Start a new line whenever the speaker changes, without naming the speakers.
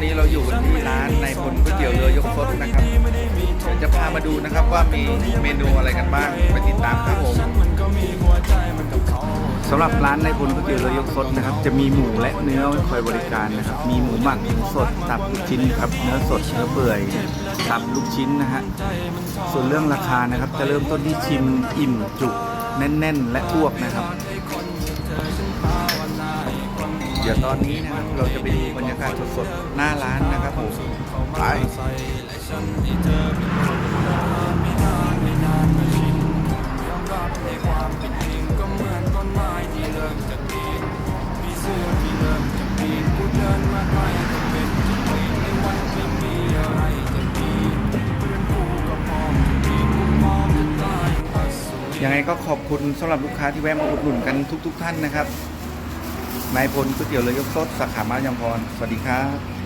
อนนี้เราอยู่กันที่ร้านในพลก๋วยเตี๋ยวเรือยกซดนะครับเดี๋ยวจะพามาดูนะครับว่ามีเมนูอะไรกันบ้างไปติดตามครับผมสำหรับร้านในพลก๋วยเตี๋ยวเรือยกซดนะครับ จะมีหมูและเนื้อไว้คอยบริการนะครับ มีหมูหมักหมูสดตับลูกชิ้นครับเนื้อสดเนื้อเปื่อยตับลูกชิ้นนะฮะส่วนเรื่องราคานะครับจะเริ่มต้นที่ชิมอิ่มจุกแน่น ๆ และอ้วกนะครับ ดี๋ยวตอนนี้นะครับเราจะไปดูบรรยากาศสดๆหน้าร้านนะครับผมไปยังไงก็ขอบคุณสำหรับลูกค้าที่แวะมาอุดหนุนกันทุก ๆ ท่านนะครับ นายพลก๋วยเตี๋ยวเรือยกซดสาขามายังพร สวัสดีครับ